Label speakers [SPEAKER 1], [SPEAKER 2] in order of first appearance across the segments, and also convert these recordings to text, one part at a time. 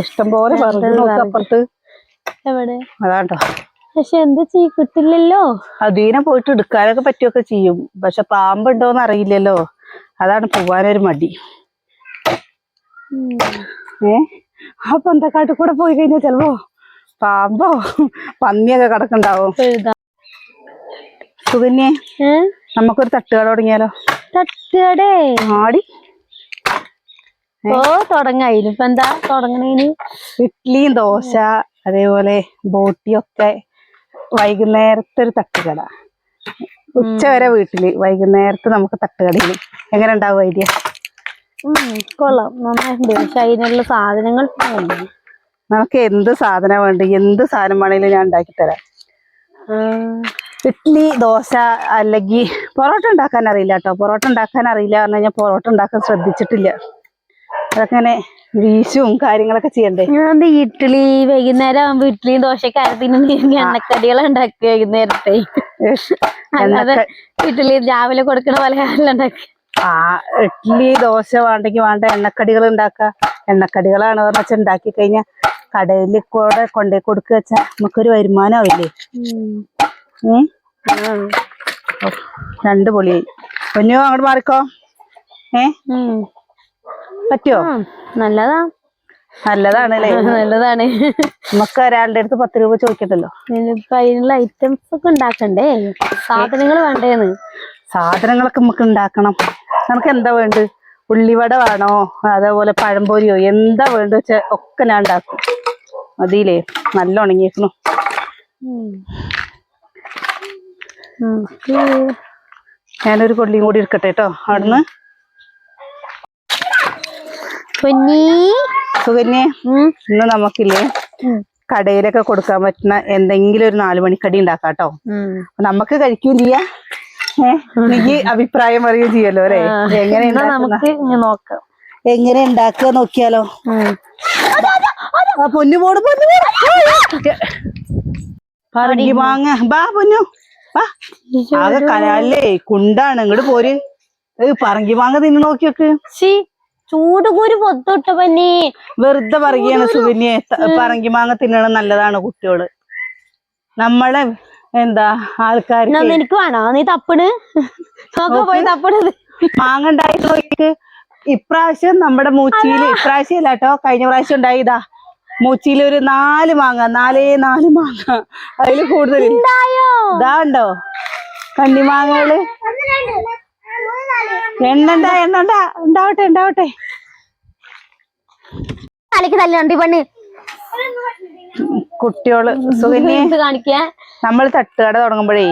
[SPEAKER 1] ഇഷ്ടം പോലെ പറഞ്ഞു നോക്ക് അപ്പുറത്ത്.
[SPEAKER 2] എവിടെ? പക്ഷെ എന്താ ചെയ്യ? കിട്ടില്ലല്ലോ?
[SPEAKER 1] അതീനെ പോയിട്ട് എടുക്കാനൊക്കെ പറ്റുമൊക്കെ ചെയ്യും. പക്ഷെ പാമ്പുണ്ടോന്ന് അറിയില്ലല്ലോ. അതാണ് പോവാനൊരു മടി. ഏ? ആ പന്തക്കാട്ടിൽ കൂടെ പോയി കഴിഞ്ഞാൽ ചിലപ്പോ പാമ്പോ പന്നിയൊക്കെ കിടക്കണ്ടാവും സുകന്യെ നമുക്കൊരു തട്ടുകട തുടങ്ങിയാലോ?
[SPEAKER 2] തട്ടുകടേ?
[SPEAKER 1] ആടി.
[SPEAKER 2] ഓ തുടങ്ങായിരുന്നു ഇപ്പൊ എന്താ തുടങ്ങണേന്?
[SPEAKER 1] ഇഡ്ഡലിയും ദോശ അതേപോലെ ബോട്ടിയൊക്കെ വൈകുന്നേരത്തെ ഒരു തട്ടുകട. ഉച്ച വരെ വീട്ടിൽ വൈകുന്നേരത്ത് നമുക്ക് തട്ടുകടയിൽ എങ്ങനെ ഉണ്ടാവും ഐഡിയ
[SPEAKER 2] കൊള്ളാം. നന്നായിട്ടുണ്ട് പക്ഷെ അതിനുള്ള സാധനങ്ങൾ?
[SPEAKER 1] നമുക്ക് എന്ത് സാധനം വേണ്ട? എന്ത് സാധനം വേണേലും ഞാൻ ഉണ്ടാക്കി തരാം.
[SPEAKER 2] ഇഡ്ലി
[SPEAKER 1] ഇഡ്ഡലി ദോശ അല്ലെങ്കിൽ പൊറോട്ട ഉണ്ടാക്കാൻ അറിയില്ല കേട്ടോ. പൊറോട്ട ഉണ്ടാക്കാൻ അറിയില്ല പറഞ്ഞു കഴിഞ്ഞാൽ പൊറോട്ട ഉണ്ടാക്കാൻ ശ്രദ്ധിച്ചിട്ടില്ല. അതൊക്കെ ഇങ്ങനെ വീശും കാര്യങ്ങളൊക്കെ ചെയ്യണ്ടേ?
[SPEAKER 2] ഞാൻ ഇഡ്ഡലി വൈകുന്നേരം ആകുമ്പോ ഇഡ്ഡലിയും ദോശയൊക്കെ അരത്തിന് എണ്ണക്കടികൾ ഉണ്ടാക്കി വൈകുന്നേരത്തെ? അല്ലാതെ ഇഡ്ഡലി രാവിലെ കൊടുക്കണ പോലെ ഉണ്ടാക്കി
[SPEAKER 1] ആ ഇഡ്ഡലി ദോശ വേണ്ടെങ്കിൽ വേണ്ട എണ്ണക്കടികൾ ഉണ്ടാക്കുക. എണ്ണക്കടികളാണ് പറഞ്ഞ വെച്ചാൽ ഉണ്ടാക്കി കഴിഞ്ഞാൽ കടയിൽ കൂടെ കൊണ്ടേ കൊടുക്കുക വെച്ചാൽ നമുക്കൊരു വരുമാനമാവില്ലേ രണ്ട് പൊളിയായി പൊന്നോ അങ്ങോട്ട് മാറിക്കോ. ഏ? പറ്റുമോ
[SPEAKER 2] നല്ലതാ.
[SPEAKER 1] നല്ലതാണ്
[SPEAKER 2] നല്ലതാണ്.
[SPEAKER 1] നമുക്ക് ഒരാളുടെ അടുത്ത് പത്ത് രൂപ
[SPEAKER 2] ചോദിക്കട്ടല്ലോ. അതിനുള്ള ഐറ്റംസ് ഒക്കെ ഉണ്ടാക്കണ്ടേ? സാധനങ്ങൾ വേണ്ടേന്ന്.
[SPEAKER 1] സാധനങ്ങളൊക്കെ നമുക്ക് ഉണ്ടാക്കണം. നമുക്ക് എന്താ വേണ്ട ഉള്ളിവട വേണോ? അതേപോലെ പഴംപൊരിയോ? എന്താ വേണ്ട വെച്ചാ ഒക്കെ ഞാൻ ഉണ്ടാക്കും. മതിയില്ലേ? നല്ല ഉണങ്ങിയേക്കണു. ഞാനൊരു കൊള്ളിയും കൂടി എടുക്കട്ടെ കേട്ടോ. അവിടുന്ന്
[SPEAKER 2] പൊന്നി.
[SPEAKER 1] സുകന്യെ. ഇന്ന് നമുക്കില്ലേ കടയിലൊക്കെ കൊടുക്കാൻ പറ്റുന്ന എന്തെങ്കിലും ഒരു നാലു മണിക്കടി ഉണ്ടാക്കാം കേട്ടോ. നമുക്ക് കഴിക്കുകയും ചെയ്യാം. ഏഹ് എനിക്ക് അഭിപ്രായം പറയുകയും ചെയ്യല്ലോ അല്ലേ. എങ്ങനെ
[SPEAKER 2] നമുക്ക് നോക്കാം.
[SPEAKER 1] എങ്ങനെ ഉണ്ടാക്കുക നോക്കിയാലോ? പൊന്നു പോട് പൊന്നു പറഞ്ഞു മാങ്ങ. ബാ പൊന്നു. ബാ. ആകെ കനാലേ കുണ്ടാണ്. ഇങ്ങോട്ട് പോര്. പറങ്കി വാങ്ങ തിന്നു നോക്കിയൊക്കെ.
[SPEAKER 2] ശ്ശി, ചൂട് കൂരി പൊത്തോട്ട പന്നി
[SPEAKER 1] വെറുതെ പറയുകയാണ് സുകന്യെ പറങ്കി മാങ്ങ തിന്നണം നല്ലതാണ് കുട്ടികൾ. നമ്മളെ എന്താ ആൾക്കാർക്ക്
[SPEAKER 2] എനിക്ക് നിനക്ക് വേണോ? നീ തപ്പിണ് പോയി തപ്പണത്
[SPEAKER 1] മാങ്ങ ഉണ്ടായി ഇപ്രാവശ്യം നമ്മുടെ മൂച്ചിയിൽ ഇപ്രാവശ്യം അല്ല കേട്ടോ കഴിഞ്ഞ പ്രാവശ്യം ഉണ്ടായി ഇതാ. മൂച്ചിയിൽ ഒരു നാല് മാങ്ങ നാലേ നാല് മാങ്ങ. അതിൽ കൂടുതൽ ഇതാ ഉണ്ടോ കണ്ണിമാങ്ങകൾ. എണ്ണണ്ട എണ്ണണ്ട ഉണ്ടാവട്ടെ ഉണ്ടാവട്ടെ.
[SPEAKER 2] തലക്ക് തല്ലുണ്ട് പെണ്ണ്.
[SPEAKER 1] കുട്ടിയോൾ സുകന്യെ.
[SPEAKER 2] കാണിക്കാ?
[SPEAKER 1] നമ്മൾ തട്ടുകട തുടങ്ങുമ്പോഴേ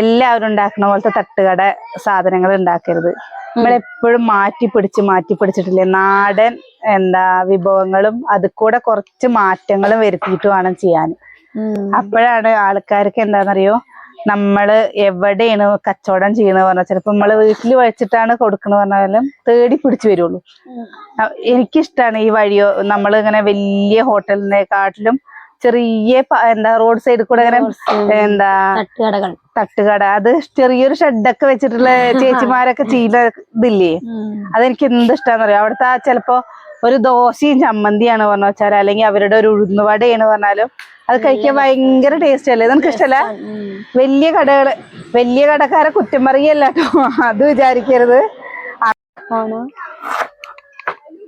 [SPEAKER 1] എല്ലാവരും ഉണ്ടാക്കുന്ന പോലത്തെ തട്ടുകട സാധനങ്ങൾ ഉണ്ടാക്കരുത്. നമ്മളെപ്പോഴും മാറ്റി പിടിച്ച് മാറ്റി പിടിച്ചിട്ടില്ലേ? നാടൻ എന്താ വിഭവങ്ങളും അത് കൂടെ കുറച്ച് മാറ്റങ്ങളും വരുത്തിയിട്ട് വേണം ചെയ്യാൻ. അപ്പോഴാണ് ആൾക്കാർക്ക് എന്താണെന്നറിയോ? നമ്മൾ എവിടെയാണ് കച്ചവടം ചെയ്യണത് പറഞ്ഞാൽ ചിലപ്പോ നമ്മൾ വീട്ടിൽ വെച്ചിട്ടാണ് കൊടുക്കണ പറഞ്ഞാലും തേടി പിടിച്ചു വരുള്ളൂ. എനിക്കിഷ്ടമാണ് എനിക്കിഷ്ടാണ് ഈ വഴിയോ നമ്മൾ ഇങ്ങനെ വലിയ ഹോട്ടലിനെക്കാട്ടിലും ചെറിയ എന്താ റോഡ് സൈഡിൽ കൂടെ ഇങ്ങനെ എന്താ
[SPEAKER 2] തട്ടുകടകൾ.
[SPEAKER 1] തട്ടുകട അത് ചെറിയൊരു ഷെഡൊക്കെ വെച്ചിട്ടുള്ള ചേച്ചിമാരൊക്കെ ചെയ്യുന്ന ഇതില്ലേ? അതെനിക്ക് എന്ത് ഇഷ്ടാന്ന് പറയാം അവിടുത്തെ ചിലപ്പോ ഒരു ദോശയും ചമ്മന്തിയാണ് പറഞ്ഞു വെച്ചാൽ അല്ലെങ്കിൽ അവരുടെ ഒരു ഉഴുന്നുവടയാണ് പറഞ്ഞാലും അത് കഴിക്കാൻ ഭയങ്കര ടേസ്റ്റ് അല്ലേ? നിനക്ക് ഇഷ്ടമല്ല വലിയ കടകൾ വലിയ കടക്കാരെ കുറ്റം പറയല്ല കേട്ടോ. അത് വിചാരിക്കരുത്.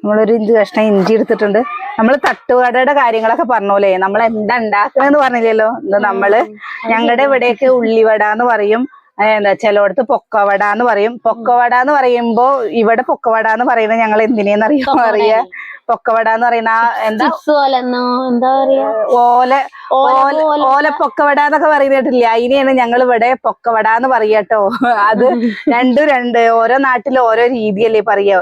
[SPEAKER 1] നമ്മളൊരു ഇഞ്ചി കഷ്ണം ഇഞ്ചി എടുത്തിട്ടുണ്ട്. നമ്മൾ തട്ടുകടയുടെ കാര്യങ്ങളൊക്കെ പറഞ്ഞോലേ. നമ്മൾ എന്താ ഉണ്ടാക്കണെന്ന് പറഞ്ഞില്ലല്ലോ. എന്താ നമ്മൾ ഞങ്ങളുടെ ഇവിടെയൊക്കെ ഉള്ളിവട എന്ന് പറയും. എന്താ ചിലയിടത്ത് പൊക്കവട എന്ന് പറയും. പൊക്കവട എന്ന് പറയുമ്പോ ഇവിടെ പൊക്കവട എന്ന് പറയുന്നത് ഞങ്ങൾ എന്തിനേന്ന് അറിയാമോ അറിയാ? പൊക്കവട എന്ന് പറയുന്ന എന്താ?
[SPEAKER 2] എന്താ പറയാ?
[SPEAKER 1] ഓല ഓല
[SPEAKER 2] ഓല
[SPEAKER 1] പൊക്കവട എന്നൊക്കെ പറയുന്ന കേട്ടില്ലേ അതിനെയാണ് ഞങ്ങൾ ഇവിടെ പൊക്കവട എന്ന് പറയട്ടോ അത് രണ്ടും രണ്ട് ഓരോ നാട്ടിൽ ഓരോ രീതിയല്ലേ പറയാ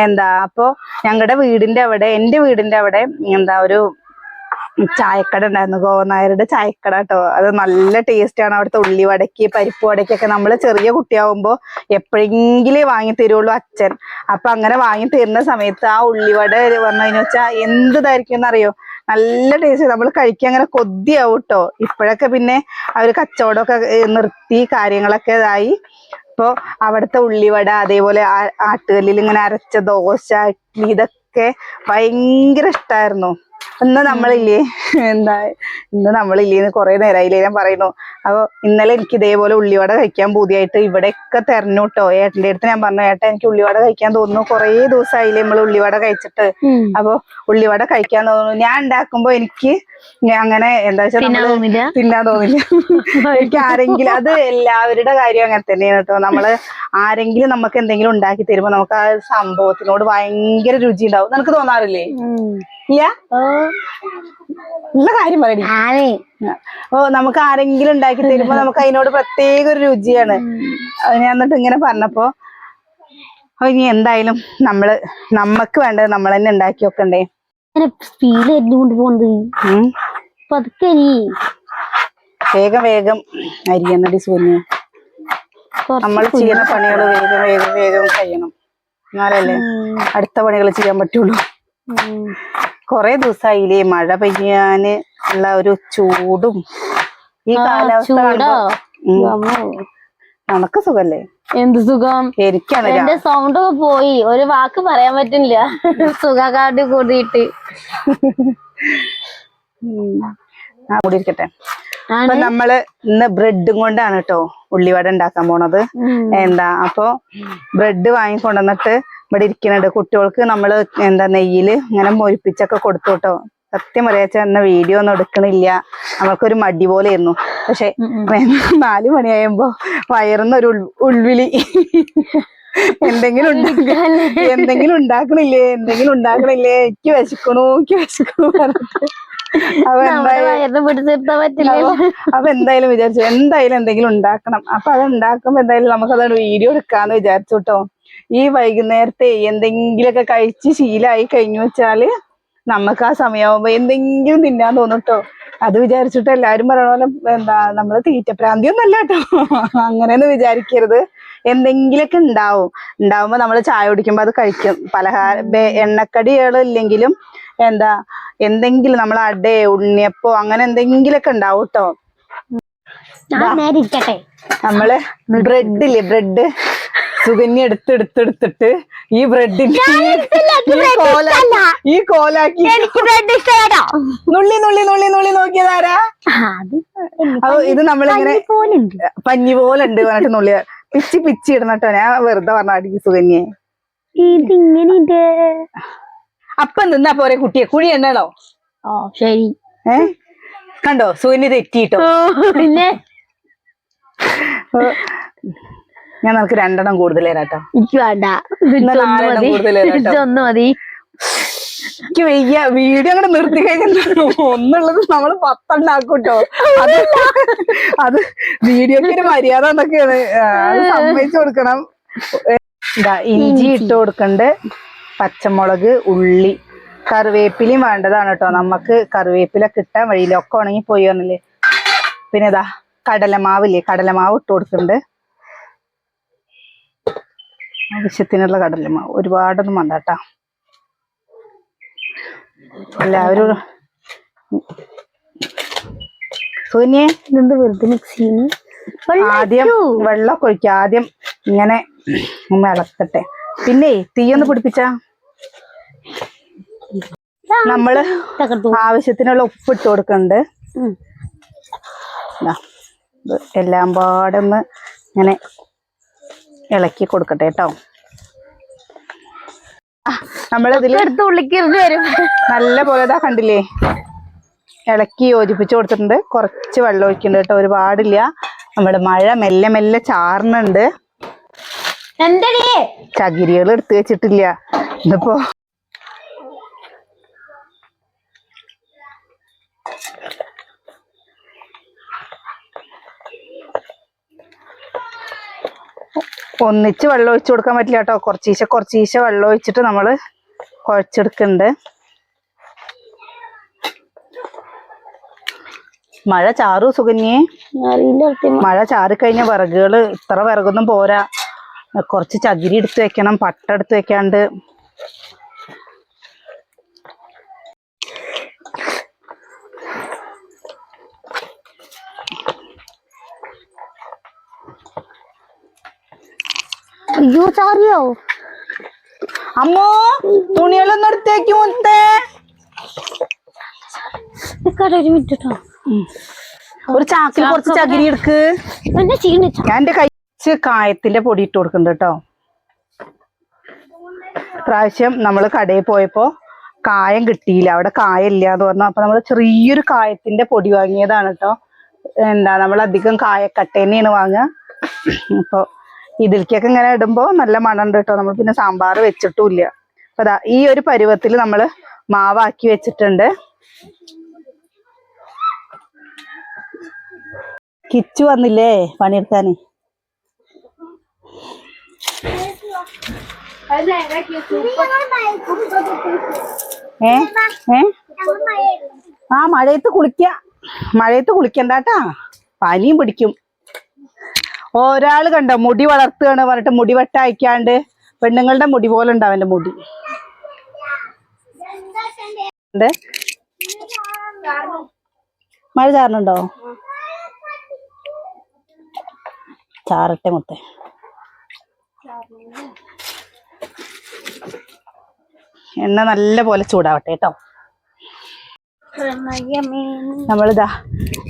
[SPEAKER 1] എന്താ? അപ്പൊ ഞങ്ങളുടെ വീടിന്റെ അവിടെ എന്റെ വീടിന്റെ അവിടെ എന്താ ഒരു ചായക്കട ഉണ്ടായിരുന്നു ഗോവനായരുടെ ചായക്കട കേട്ടോ അത് നല്ല ടേസ്റ്റ് ആണ്. അവിടുത്തെ ഉള്ളിവടയ്ക്ക് പരിപ്പ് വടയ്ക്കൊക്കെ നമ്മൾ ചെറിയ കുട്ടിയാവുമ്പോ എപ്പോഴെങ്കിലും വാങ്ങി തരുള്ളൂ അച്ഛൻ. അപ്പൊ അങ്ങനെ വാങ്ങി തരുന്ന സമയത്ത് ആ ഉള്ളിവട പറഞ്ഞു വെച്ചാൽ എന്ത് ഇതായിരിക്കും എന്നറിയോ? നല്ല ടേസ്റ്റ് നമ്മൾ കഴിക്കാൻ അങ്ങനെ കൊതിയാവും കേട്ടോ ഇപ്പോഴൊക്കെ പിന്നെ അവർ കച്ചവടമൊക്കെ നിർത്തി കാര്യങ്ങളൊക്കെ ഇതായി. അപ്പോൾ അവിടുത്തെ ഉള്ളിവട അതേപോലെ ആട്ടുകല്ലിൽ ഇങ്ങനെ അരച്ച ദോശ ഇഡ്ഡലി ഇതൊക്കെ ഭയങ്കര ഇഷ്ടായിരുന്നു. ഇന്ന് നമ്മളില്ലേ? എന്താ? ഇന്ന് നമ്മളില്ലേന്ന് കുറെ നേരമായില്ലേ ഞാൻ പറയുന്നു. അപ്പൊ ഇന്നലെ എനിക്ക് ഇതേപോലെ ഉള്ളിവട കഴിക്കാൻ പൂതിയായിട്ട് ഇവിടെയൊക്കെ തെരഞ്ഞു കേട്ടോ ഏട്ടന്റെ അടുത്ത് ഞാൻ പറഞ്ഞു ഏട്ടാ എനിക്ക് ഉള്ളിവട കഴിക്കാൻ തോന്നുന്നു. കുറേ ദിവസമായില്ലേ നമ്മൾ ഉള്ളിവട കഴിച്ചിട്ട്. അപ്പൊ ഉള്ളിവട കഴിക്കാൻ തോന്നുന്നു. ഞാൻ ഉണ്ടാക്കുമ്പോ എനിക്ക് അങ്ങനെ എന്താ വെച്ചാൽ
[SPEAKER 2] തിന്നാൻ തോന്നില്ല?
[SPEAKER 1] എനിക്ക് ആരെങ്കിലും അത് എല്ലാവരുടെ കാര്യം അങ്ങനെ തന്നെയാണ് കേട്ടോ നമ്മൾ ആരെങ്കിലും നമുക്ക് എന്തെങ്കിലും ഉണ്ടാക്കി തരുമ്പോ നമുക്ക് ആ സംഭവത്തിനോട് ഭയങ്കര രുചി ഉണ്ടാവും. നിനക്ക് തോന്നാറില്ലേ? ഇല്ല? ഉള്ള കാര്യം പറയടി. ഓ നമുക്ക് ആരെങ്കിലും ഉണ്ടാക്കി തരുമ്പോ നമുക്ക് അതിനോട് പ്രത്യേക ഒരു രുചിയാണ്. അത് ഞാൻ എന്നിട്ട് ഇങ്ങനെ പറഞ്ഞപ്പോ അപ്പൊ ഇനി എന്തായാലും നമ്മൾ നമ്മക്ക് വേണ്ടത് നമ്മൾ തന്നെ ഉണ്ടാക്കി വെക്കണ്ടേ
[SPEAKER 2] സ്പീഡ് എരിഞ്ഞുകൊണ്ട് പോണത്. പതുക്കെ
[SPEAKER 1] വേഗം വേഗം അരിയണടി സൂര്യ. നമ്മൾ ചെയ്യുന്ന പണികൾ വേഗം വേഗം വേഗം കഴിയണം. എന്നാലല്ലേ അടുത്ത പണികൾ ചെയ്യാൻ പറ്റുള്ളൂ. കൊറേ ദിവസമായില്ലേ മഴ പെയ്യാന് ഉള്ള ഒരു ചൂടും ഈ കാലാവസ്ഥ കാണുമ്പോ നമുക്ക് സുഖല്ലേ?
[SPEAKER 2] എന്ത് സുഖം?
[SPEAKER 1] എനിക്കാണ്
[SPEAKER 2] എന്റെ സൗണ്ട് ഒക്കെ പോയി. ഒരു വാക്ക് പറയാൻ പറ്റില്ല. സുഖകാട് കൂടിയിട്ട്.
[SPEAKER 1] കൂടി ഇരിക്കട്ടെ. അപ്പൊ നമ്മൾ ഇന്ന് ബ്രെഡും കൊണ്ടാണ് കേട്ടോ ഉള്ളിവട ഉണ്ടാക്കാൻ പോണത്. എന്താ? അപ്പൊ ബ്രെഡ് വാങ്ങിക്കൊണ്ടുവന്നിട്ട് ഇവിടെ ഇരിക്കുന്നുണ്ട് കുട്ടികൾക്ക് നമ്മൾ എന്താ നെയ്യിൽ ഇങ്ങനെ മൊരിപ്പിച്ചൊക്കെ കൊടുത്തു കേട്ടോ. സത്യം പറയാച്ച എന്ന വീഡിയോ ഒന്നും എടുക്കണില്ല. നമ്മൾക്കൊരു മടി പോലെ ആയിരുന്നു പക്ഷെ നാലു മണിയായപ്പോ വയറുന്നൊരു ഒരു ഉൾവിളി. എന്തെങ്കിലും എന്തെങ്കിലും ഉണ്ടാക്കണില്ലേ? എന്തെങ്കിലും ഉണ്ടാക്കണില്ലേ? എനിക്ക് വിശക്കണു എനിക്ക് വിശക്കണു പറഞ്ഞിട്ട്. അപ്പൊ എന്തായാലും വിചാരിച്ചു. എന്തായാലും എന്തെങ്കിലും ഉണ്ടാക്കണം. അപ്പൊ അത് ഉണ്ടാക്കുമ്പോ എന്തായാലും നമുക്കത് വീഡിയോ എടുക്കാന്ന് വിചാരിച്ചു കേട്ടോ ഈ വൈകുന്നേരത്തെ എന്തെങ്കിലുമൊക്കെ കഴിച്ച് ശീലമായി കഴിഞ്ഞു വെച്ചാൽ നമുക്ക് ആ സമയമാകുമ്പോ എന്തെങ്കിലും തിന്നാൻ തോന്നും ട്ടോ. അത് വിചാരിച്ചിട്ട് എല്ലാരും പറയണ പോലെ എന്താ നമ്മൾ തീറ്റപ്രാന്തി ഒന്നല്ല കേട്ടോ അങ്ങനെയൊന്നും വിചാരിക്കരുത്. എന്തെങ്കിലുമൊക്കെ ഉണ്ടാവും. ഉണ്ടാവുമ്പോ നമ്മൾ ചായ കുടിക്കുമ്പോ അത് കഴിക്കും. പലഹാര ഇല്ലെങ്കിലും എന്താ എന്തെങ്കിലും നമ്മൾ അടേ ഉണ്ണിയപ്പോ അങ്ങനെ എന്തെങ്കിലുമൊക്കെ ഉണ്ടാവും കേട്ടോ
[SPEAKER 2] നമ്മൾ
[SPEAKER 1] ബ്രെഡില്ലേ ബ്രെഡ്? സുകന്യ എടുത്ത് എടുത്തെടുത്തിട്ട് ഈ ബ്രെഡിന്റെ ഈ കോല ഈ കോലാക്കി നുള്ളി നുള്ളി നുള്ളി നുള്ളി നോക്കിയതാരാ അപ്പൊ ഇത് നമ്മളിങ്ങനെ പഞ്ഞി പോലെ ഉണ്ട് പറഞ്ഞിട്ട് നുള്ളി പിച്ചി പിച്ചി ഇടണട്ടോ ഞാൻ വെറുതെ പറഞ്ഞാടി സുകന്യെ
[SPEAKER 2] ഇതിങ്ങനെ ഇത്
[SPEAKER 1] അപ്പം നിന്നാ പോരെ കുട്ടിയെ. കുഴി എണ്ണണോ
[SPEAKER 2] ഓ ശരി.
[SPEAKER 1] ഏ? കണ്ടോ? സുകന്യ തെറ്റിട്ടോ
[SPEAKER 2] പിന്നെ?
[SPEAKER 1] ഞാൻ നിനക്ക് രണ്ടെണ്ണം കൂടുതൽ തരാട്ടോ.
[SPEAKER 2] എനിക്ക് വേണ്ട. ഇതൊന്ന് മതി.
[SPEAKER 1] എനിക്ക് വയ്യ. വീഡിയോ അങ്ങോട്ട് നിർത്തി കഴിഞ്ഞാൽ ഒന്നുള്ളത് നമ്മൾ പത്തെണ്ണാക്കൂട്ടോ അത് അത് വീഡിയോക്ക് ഒരു മര്യാദ എന്നൊക്കെയാണ്. അത് സമ്മതിച്ചു കൊടുക്കണം. ഇഞ്ചി ഇട്ട് കൊടുക്കണ്ട്. പച്ചമുളക് ഉള്ളി കറിവേപ്പിലയും വേണ്ടതാണ് കേട്ടോ. നമുക്ക് കറിവേപ്പില കിട്ടാൻ വഴിയില്ല. ഒക്കെ ഉണങ്ങി പോയി വന്നില്ലേ. പിന്നെ ഇതാ കടലമാവില്ലേ? കടലമാവ് ഇട്ട് കൊടുക്കുന്നുണ്ട് ആവശ്യത്തിനുള്ള കടലമാവ് ഒരുപാടൊന്നും വേണ്ട കേട്ടാ എല്ലാവരും സോനിയെ?
[SPEAKER 2] ഇതെന്ത് വെറുതെ മിക്സ്
[SPEAKER 1] ആദ്യം വെള്ളമൊക്കെ ഒഴിക്കുക ആദ്യം ഇങ്ങനെ ഇളക്കട്ടെ. പിന്നെ തീയൊന്ന് പിടിപ്പിച്ച?
[SPEAKER 2] നമ്മൾ
[SPEAKER 1] ആവശ്യത്തിനുള്ള ഉപ്പ് ഇട്ട് കൊടുക്കുന്നുണ്ട് എല്ലാം പാടൊന്ന് ഇങ്ങനെ ഇളക്കി കൊടുക്കട്ടെ കേട്ടോ. നമ്മളതിൽ
[SPEAKER 2] എടുത്ത് ഉള്ളിക്കരുത് വരും.
[SPEAKER 1] നല്ല പോലെ ഇതാ കണ്ടില്ലേ? ഇളക്കി യോജിപ്പിച്ച് കൊടുത്തിട്ടുണ്ട്. കുറച്ച് വെള്ളം ഒഴിക്കുന്നുണ്ട് കേട്ടോ. ഒരുപാടില്ല. നമ്മുടെ മഴ മെല്ലെ മെല്ലെ ചാറുന്നുണ്ട്
[SPEAKER 2] എന്തടി?
[SPEAKER 1] ചകിരികൾ എടുത്തു വെച്ചിട്ടില്ല. ഇതിപ്പോ ഒന്നിച്ച് വെള്ളം ഒഴിച്ചു കൊടുക്കാൻ പറ്റില്ല കേട്ടോ. കുറച്ചീശ കുറച്ചീശ വെള്ളം ഒഴിച്ചിട്ട് നമ്മൾ കുഴച്ചെടുക്കുന്നുണ്ട്. മഴ ചാറു സുകന്യേ. മഴ ചാറിക്കഴിഞ്ഞ വിറകുകൾ ഇത്ര വിറകൊന്നും പോരാ. കുറച്ച് ചകിരി എടുത്ത് വെക്കണം പട്ട എടുത്ത് വെക്കാണ്ട്.
[SPEAKER 2] അയ്യോ ചാറിയോ?
[SPEAKER 1] അമ്മോ തുണികളൊന്നും എടുത്തേക്ക് മുത്തേ.
[SPEAKER 2] ഒരു മിനിറ്റ് കേട്ടോ
[SPEAKER 1] ഒരു ചാക്കിൽ കുറച്ച് ചകിരി എടുക്ക്. ഞാൻ എന്റെ കഴിച്ച് കായത്തിന്റെ പൊടി ഇട്ട് കൊടുക്കുന്നുണ്ട് കേട്ടോ. പ്രാവശ്യം നമ്മൾ കടയിൽ പോയപ്പോ കായം കിട്ടിയില്ല. അവിടെ കായല്ല എന്ന് പറഞ്ഞു. അപ്പൊ നമ്മൾ ചെറിയൊരു കായത്തിന്റെ പൊടി വാങ്ങിയതാണ് കേട്ടോ. എന്താ നമ്മൾ അധികം കായക്കട്ടേനെയാണ് വാങ്ങുക അപ്പൊ ഇതിലേക്കൊക്കെ ഇങ്ങനെ ഇടുമ്പോ നല്ല മണമുണ്ട് കേട്ടോ. നമ്മൾ പിന്നെ സാമ്പാർ വെച്ചിട്ടുമില്ല. അപ്പൊ ഈ ഒരു പരുവത്തിൽ നമ്മൾ മാവാക്കി വെച്ചിട്ടുണ്ട്. കിച്ചു വന്നില്ലേ പണിയെടുക്കാന്? ഏ? ഏ? ആ മഴയത്ത് കുളിക്ക. മഴയത്ത് കുളിക്കണ്ടാട്ടാ പനിയും പിടിക്കും. ഒരാൾ കണ്ടോ? മുടി വളർത്തുകയാണ് പറഞ്ഞിട്ട് മുടി വെട്ട അയക്കാണ്ട് പെണ്ണുങ്ങളുടെ മുടി പോലെ ഉണ്ട് അവന്റെ മുടി. മഴ ചാറുന്നുണ്ടോ ചാറട്ടെ മുത്തേ. എണ്ണ നല്ല പോലെ ചൂടാവട്ടെ കേട്ടോ. നമ്മളിതാ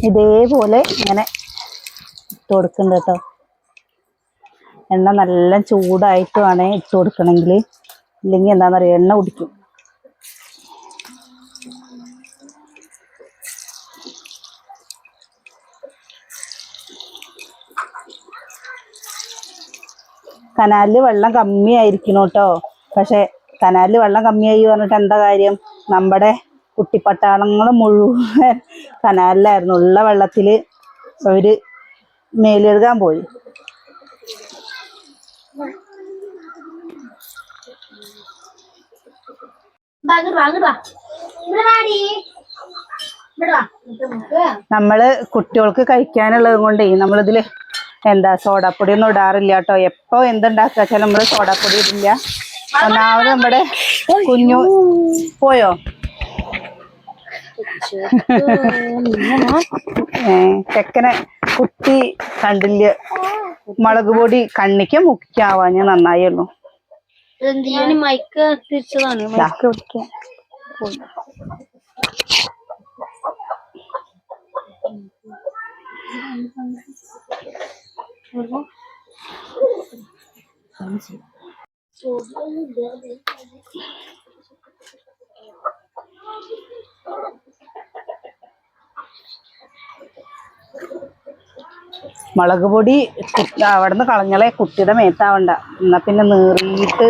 [SPEAKER 1] ഇതേപോലെ ഇങ്ങനെ ഇട്ട് കൊടുക്കുന്നുണ്ട് കേട്ടോ. എണ്ണ നല്ല ചൂടായിട്ട് വേണേ ഇട്ട് കൊടുക്കണമെങ്കിൽ. ഇല്ലെങ്കിൽ എന്താണെന്നറിയോ? എണ്ണ കുടിക്കും. കനാലിൽ വെള്ളം കമ്മിയായിരിക്കണം കേട്ടോ. പക്ഷെ കനാലിൽ വെള്ളം കമ്മിയായി പറഞ്ഞിട്ട് എന്താ കാര്യം? നമ്മുടെ കുട്ടിപ്പട്ടാളങ്ങൾ മുഴുവൻ കനാലിലായിരുന്നു. ഉള്ള വെള്ളത്തിൽ അവർ മേലെഴുകാൻ പോയി. നമ്മൾ കുട്ടികൾക്ക് കഴിക്കാനുള്ളത് കൊണ്ടേ നമ്മളിതിൽ എന്താ സോഡാപ്പൊടി ഒന്നും ഇടാറില്ല കേട്ടോ. എപ്പോ എന്തുണ്ടാക്കുക നമ്മൾ സോഡാപ്പൊടി ഇടില്ല. ഒന്നാമത് നമ്മുടെ കുഞ്ഞു പോയോ? ചെക്കനെ കുട്ടി കണ്ടില്ല മുളക് പൊടി കണ്ണിക്ക് നന്നായി നന്നായുള്ളൂ
[SPEAKER 2] ഞാൻ മൈക്ക് തിരിച്ചതാണ്. മൈക്ക് പിടിക്കാൻ
[SPEAKER 1] മുളക് പൊടി അവിടെ നിന്ന് കളഞ്ഞളെ കുട്ടിയുടെ മേത്താവണ്ട. എന്നാ പിന്നെ നീറിയിട്ട്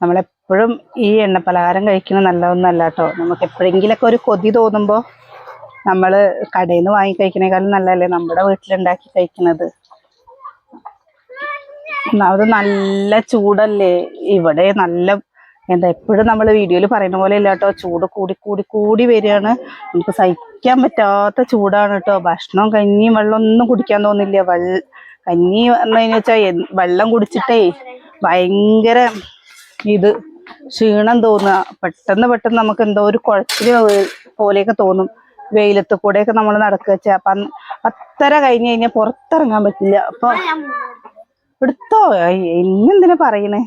[SPEAKER 1] നമ്മളെപ്പോഴും ഈ എണ്ണ പലഹാരം കഴിക്കുന്നത് നല്ലതൊന്നല്ല കേട്ടോ. നമുക്ക് എപ്പോഴെങ്കിലൊക്കെ ഒരു കൊതി തോന്നുമ്പോൾ നമ്മൾ കടയിൽ നിന്ന് വാങ്ങി കഴിക്കണേക്കാളും നല്ലതല്ലേ? നമ്മുടെ വീട്ടിലുണ്ടാക്കി കഴിക്കുന്നത്. ഒന്നാമത് നല്ല ചൂടല്ലേ? ഇവിടെ നല്ല എന്താ എപ്പോഴും നമ്മൾ വീഡിയോയിൽ പറയുന്ന പോലെ ഇല്ല കേട്ടോ. ചൂട് കൂടി കൂടി കൂടി വരികയാണ്. നമുക്ക് സഹിക്കാൻ പറ്റാത്ത ചൂടാണ് കേട്ടോ. ഭക്ഷണം കഞ്ഞിയും വെള്ളം ഒന്നും കുടിക്കാൻ തോന്നില്ല. വെള്ള കഞ്ഞി വന്നു വെച്ചാൽ വെള്ളം കുടിച്ചിട്ടേ ഭയങ്കര ഇത് ക്ഷീണം തോന്നുക. പെട്ടെന്ന് പെട്ടെന്ന് നമുക്ക് എന്തോ ഒരു കുഴച്ചിൽ പോലെയൊക്കെ തോന്നും. വെയിലത്ത് കൂടെയൊക്കെ നമ്മൾ നടക്കുക വെച്ചാൽ അപ്പൊ അന്ന് പത്തര കഴിഞ്ഞ് കഴിഞ്ഞാൽ പുറത്തിറങ്ങാൻ പറ്റില്ല. അപ്പൊ എടുത്തോ? ഇന്നെന്തിനാ പറയണേ?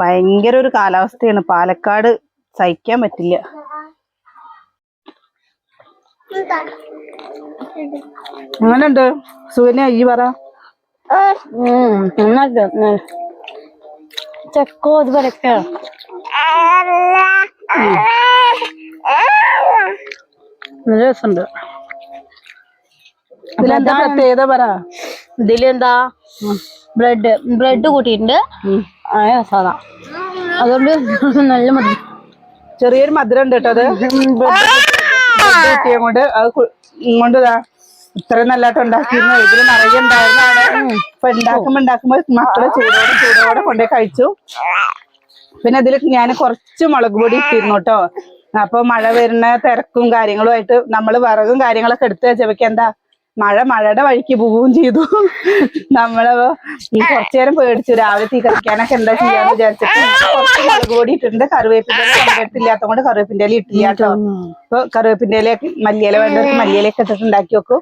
[SPEAKER 1] ഭയങ്കര ഒരു കാലാവസ്ഥയാണ്. പാലക്കാട് സഹിക്കാൻ പറ്റില്ല. അങ്ങനുണ്ട് സുകന്യ ഈ പറ.
[SPEAKER 2] ചെക്കോ അത് നല്ല രസമുണ്ട്.
[SPEAKER 1] ഇതിലെന്താ പ്രത്യേകത പറ.
[SPEAKER 2] ഇതിലെന്താ? ബ്രെഡ് ബ്രെഡ് കൂട്ടിയിട്ടുണ്ട്. സാധാ അതുകൊണ്ട് നല്ല മതി
[SPEAKER 1] ചെറിയൊരു മധുരം ഉണ്ട് കേട്ടോ അത്. കൊണ്ട് അത് കൊണ്ട് ഇതാ. ഇത്രയും നല്ലതായിട്ട് ഉണ്ടാക്കിയിരുന്നു. ഇതിൽ നിറയെ ഉണ്ടായിരുന്നതാണ് ഇപ്പൊ ഉണ്ടാക്കുമ്പോ ഉണ്ടാക്കുമ്പോ മക്കൾ ചൂടോടെ ചൂടോടെ കൊണ്ടേ കഴിച്ചു. പിന്നെ ഇതിൽ ഞാൻ കുറച്ച് മുളക് പൊടി ഇട്ടിരുന്നു കേട്ടോ. അപ്പൊ മഴ വരുന്ന തിരക്കും കാര്യങ്ങളുമായിട്ട് നമ്മൾ വിറകും കാര്യങ്ങളൊക്കെ എടുത്തു വെച്ചപ്പോ എന്താ? മഴ മഴയുടെ വഴിക്ക് പോവുകയും ചെയ്തു. നമ്മളപ്പോ ഈ കുറച്ചു നേരം പേടിച്ചു. രാവിലെ തീ കറിക്കാനൊക്കെ എന്താ ചെയ്യാന്ന് വിചാരിച്ചിട്ട് കുറച്ച് മുളക് പൊടി ഇട്ടിട്ടുണ്ട് കറിവേപ്പിന്റെ ഇല്ലാത്ത കൊണ്ട് കറിവേപ്പിന്റെ ഇല ഇട്ടില്ല കേട്ടോ. അപ്പൊ കറിവേപ്പിന്റെ ഇലയൊക്കെ മല്ലിയില വേണ്ടവർക്ക് മല്ലിയിലൊക്കെ ഇട്ടിട്ട് ഉണ്ടാക്കി വെക്കും.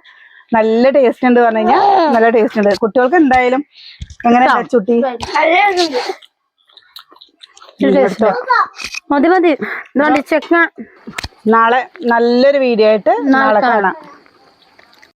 [SPEAKER 1] നല്ല ടേസ്റ്റ് ഉണ്ട് പറഞ്ഞു കഴിഞ്ഞാൽ നല്ല ടേസ്റ്റ് ഉണ്ട്. കുട്ടികൾക്ക് എന്തായാലും എങ്ങനെ ചുട്ടി.
[SPEAKER 2] മതി മതി. ചെക്ക
[SPEAKER 1] നാളെ നല്ലൊരു വീഡിയോ ആയിട്ട് നാളെ കാണാം.